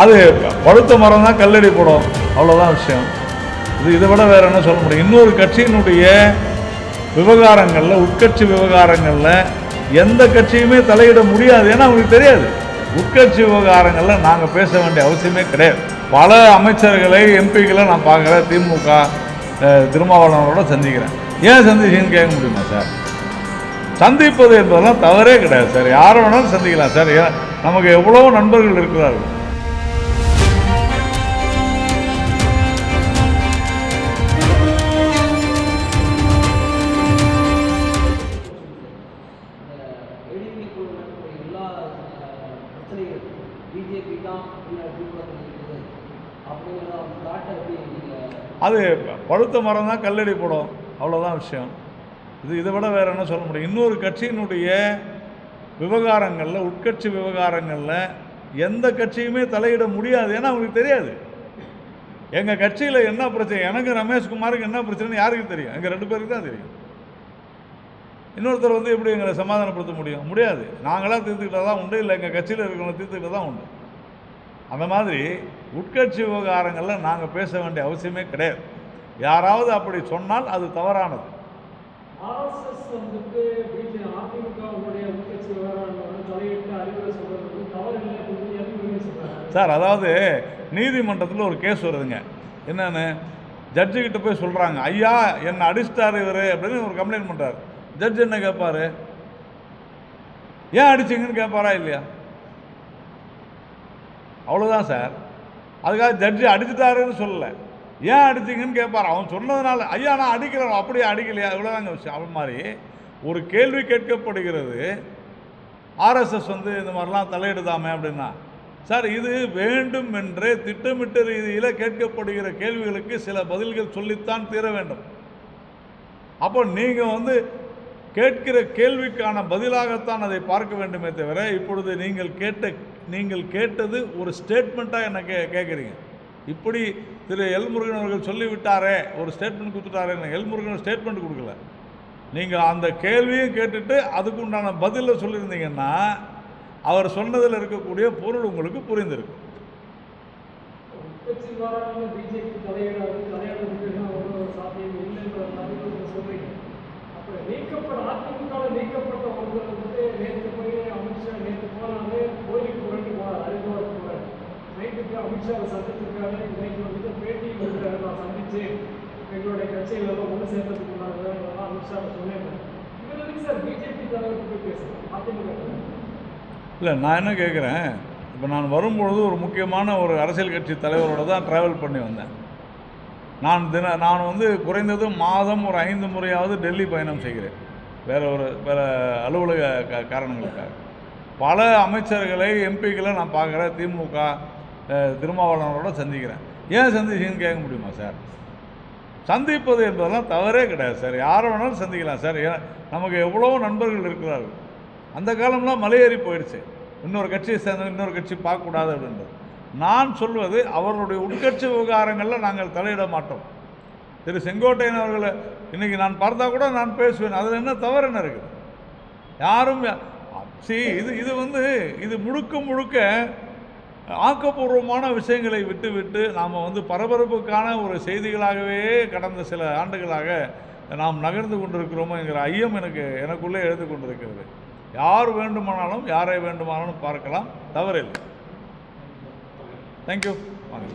அது பழுத்த மரம் தான் கல்லடி போடும். அவ்வளோதான் விஷயம். இது இதை விட வேற என்ன சொல்ல முடியும்? இன்னொரு கட்சியினுடைய விவகாரங்களில் உட்கட்சி விவகாரங்களில் எந்த கட்சியுமே தலையிட முடியாது. ஏன்னா அவங்களுக்கு தெரியாது. உட்கட்சி விவகாரங்களில் நாங்கள் பேச வேண்டிய அவசியமே கிடையாது. பல அமைச்சர்களை எம்பிக்களை நான் பார்க்குறேன் திமுக திருமாவளவனோட சந்திக்கிறேன். ஏன் சந்திச்சிங்கன்னு கேட்க முடியுமா சார்? சந்திப்பது என்பதெல்லாம் தவறே கிடையாது சார். யாரை வேணாலும் சந்திக்கலாம் சார். நமக்கு எவ்வளோ நண்பர்கள் இருக்கிறார்கள். பிரச்சனைகள் பிஜேபி தான் அப்படிங்கிற தாட்டை அது பழுத்த மரம் தான் கல்லடி போடும். அவ்வளோதான் விஷயம். இது இதை விட வேற என்ன சொல்ல முடியும்? இன்னொரு கட்சியினுடைய விவகாரங்களில் உட்கட்சி விவகாரங்களில் எந்த கட்சியுமே தலையிட முடியாது. ஏன்னா அவங்களுக்கு தெரியாது. எங்கள் கட்சியில் என்ன பிரச்சனை? எனக்கு ரமேஷ்குமாருக்கு என்ன பிரச்சனைன்னு யாருக்கு தெரியும். எங்கள் ரெண்டு பேருக்கு தான் தெரியும். இன்னொருத்தர் வந்து எப்படி எங்களை சமாதானப்படுத்த முடியும்? முடியாது. நாங்களாம் தீர்த்துக்கிட்டா தான் உண்டு இல்லை எங்கள் கட்சியில் இருக்கிறவங்க தீர்த்துக்கிட்டா தான் உண்டு. அந்த மாதிரி உட்கட்சி விவகாரங்களில் நாங்கள் பேச வேண்டிய அவசியமே கிடையாது. யாராவது அப்படி சொன்னால் அது தவறானது. சார் அதாவது நீதிமன்றத்தில் ஒரு கேஸ் வருதுங்க. என்னன்னு? ஜட்ஜு கிட்ட போய் சொல்கிறாங்க ஐயா என்னை அடிச்சிட்டாரு இவர் அப்படின்னு ஒரு கம்ப்ளைண்ட் பண்ணுறாரு ஜட்ஜ் என்ன கேட்பார் ஏன் அடிச்சிங்கன்னு கேட்பாரா இல்லையா? அவ்வளோதான் சார். அதுக்காக ஜட்ஜி அடிச்சுட்டாருன்னு சொல்லலை. ஏன் அடிச்சீங்கன்னு கேட்பார் அவன் சொன்னதுனால ஐயா நான் அடிக்கிறேன் அப்படியே அடிக்கலையா? இவ்வளோதாங்க விஷயம். அவன் மாதிரி ஒரு கேள்வி கேட்கப்படுகிறது. ஆர்எஸ்எஸ் வந்து இந்த மாதிரிலாம் தலையிடுதாமே அப்படின்னா சார் இது வேண்டும் என்றே திட்டமிட்ட ரீதியில் கேட்கப்படுகிற கேள்விகளுக்கு சில பதில்கள் சொல்லித்தான் தீர வேண்டும். அப்போ நீங்கள் வந்து கேட்கிற கேள்விக்கான பதிலாகத்தான் அதை பார்க்க வேண்டுமே தவிர இப்பொழுது நீங்கள் கேட்ட நீங்கள் கேட்டது ஒரு ஸ்டேட்மெண்ட்டாக என்ன கே கேட்குறீங்க. இப்படி திரு எல்முருகன் அவர்கள் சொல்லிவிட்டாரே ஒரு ஸ்டேட்மெண்ட் கொடுத்துட்டாரே எல்முருகன் ஸ்டேட்மெண்ட் கொடுக்கல. நீங்கள் அந்த கேள்வியும் கேட்டுட்டு அதுக்கு உண்டான பதிலை சொல்லியிருந்தீங்கன்னா அவர் சொன்னதில் இருக்கக்கூடிய பொருள் உங்களுக்கு புரிந்திருக்கும். பிஜேபி தலையிடாது தலையிடுறதுக்கு நீக்கப்பட்ட ஒருத்தர் வந்து நேற்று போய் அமித்ஷா நேற்று போனாலே கோயிலுக்கு புரண்டு போனார் அறிமுகம் போனார் நைட்டுக்கு அமித்ஷாவை சந்திச்சிருக்காரு. இன்னைக்கு வந்துட்டு பேட்டி கொடுக்குறாரு நான் சந்திச்சு எங்களுடைய கட்சியில் எல்லாம் ஒன்று சேர்ந்ததுக்கு முன்னாடி அமித்ஷாவை சொன்னேன் இவர் எதுக்கு சார் பிஜேபி தலைவருக்கு போய் பேசுகிறேன் அதிமுக இல்லை நான் என்ன கேட்குறேன் இப்போ நான் வரும்பொழுது ஒரு முக்கியமான ஒரு அரசியல் கட்சி தலைவரோட தான் ட்ராவல் பண்ணி வந்தேன். நான் தின நான் வந்து குறைந்தது மாதம் ஒரு ஐந்து முறையாவது டெல்லி பயணம் செய்கிறேன். வேற ஒரு வேற அலுவலக க காரணங்களுக்காக. பல அமைச்சர்களை எம்பிக்களை நான் பார்க்குறேன். திமுக திருமாவளவனோட சந்திக்கிறேன். ஏன் சந்திச்சீங்கன்னு கேட்க முடியுமா சார்? சந்திப்பது என்பதெல்லாம் தவறே கிடையாது சார். யாரை வேணாலும் சந்திக்கலாம் சார். ஏன் நமக்கு எவ்வளோ நண்பர்கள் இருக்கிறார்கள். அந்த காலம்லாம் மலையேறி போயிடுச்சு. இன்னொரு கட்சியை சேர்ந்த இன்னொரு கட்சி பார்க்கக்கூடாது அப்படின்றது. நான் சொல்வது அவர்களுடைய உட்கட்சி விவகாரங்களில் நாங்கள் தலையிட மாட்டோம். திரு செங்கோட்டையன் அவர்களை இன்னைக்கு நான் பார்த்தா கூட நான் பேசுவேன். அதில் என்ன தவறு என்ன இருக்குது? யாரும் சரி இது இது வந்து இது முழுக்க முழுக்க ஆக்கப்பூர்வமான விஷயங்களை விட்டு விட்டு நாம் வந்து பரபரப்புக்கான ஒரு செய்திகளாகவே கடந்த சில ஆண்டுகளாக நாம் நகர்ந்து கொண்டிருக்கிறோமோ என்கிற ஐயம் எனக்கு எனக்குள்ளே எழுந்து கொண்டிருக்கிறது. யார் வேண்டுமானாலும் யாரை வேண்டுமானாலும் பார்க்கலாம். தவறில்லை. தேங்க்யூ வாங்க.